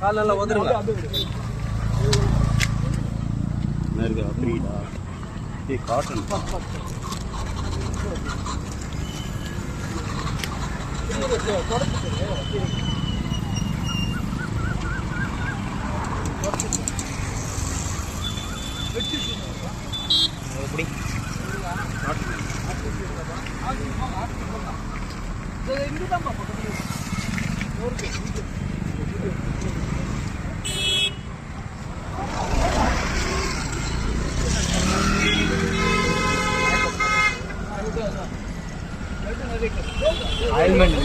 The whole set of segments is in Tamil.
காலெல்லாம் வந்துருங்க இருக்கா? அப்படிடா ஏய் காட்டன் எப்படி ஆயில்மெண்ட்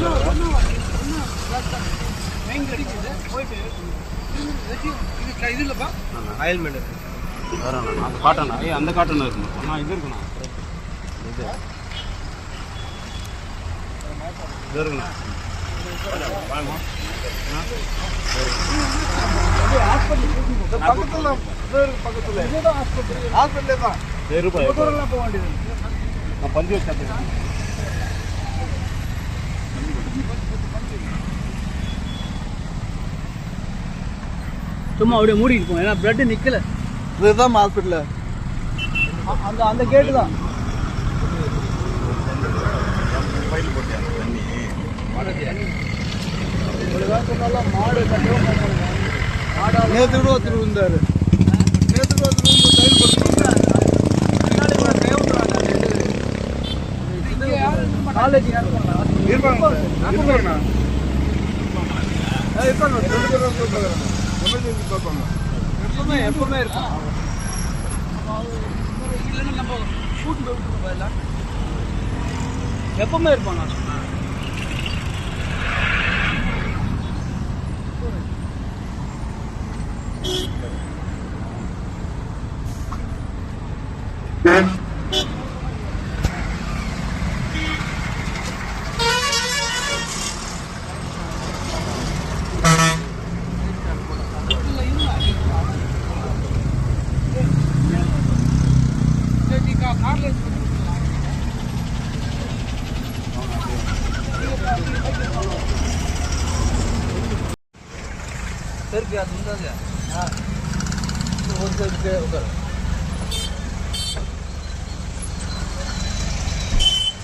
ஆயில்மெண்ட் அந்த காட்டனா அந்த காட்டன் இருக்குமா அண்ணா இது இருக்குண்ணா. இது இது இருக்குண்ணா பக்கத்துல ஹாஸ்பிட்டல் தான் தூரம்லாம் போக வேண்டியது நான் பஞ்சு வச்சா சும்மா அப்படியே மூடி இருக்கும் ஏன்னா பிளட் நிக்கல. இதுதான் ஹாஸ்பிட்டல் அந்த அந்த கேட்டு தான். மொபைல் போட்டியா? நேற்று கூட ஒருத்தர் இருந்தாரு. நேற்று கூட ஒருத்தர் வந்து டைல் காலேஜ் இருப்பாங்க இருப்பாங்கண்ணா இருப்பாங்க. எமர்ஜென்சி பார்ப்பாங்க. எப்பவுமே எப்பவுமே இருக்கும் இல்லைன்னா நம்ம கூட்டு போய் விட்டுருவோம் போயிடலாம். இருப்பாங்க. સર કે આ દુંદા છે હા હોલસેલ કે કરો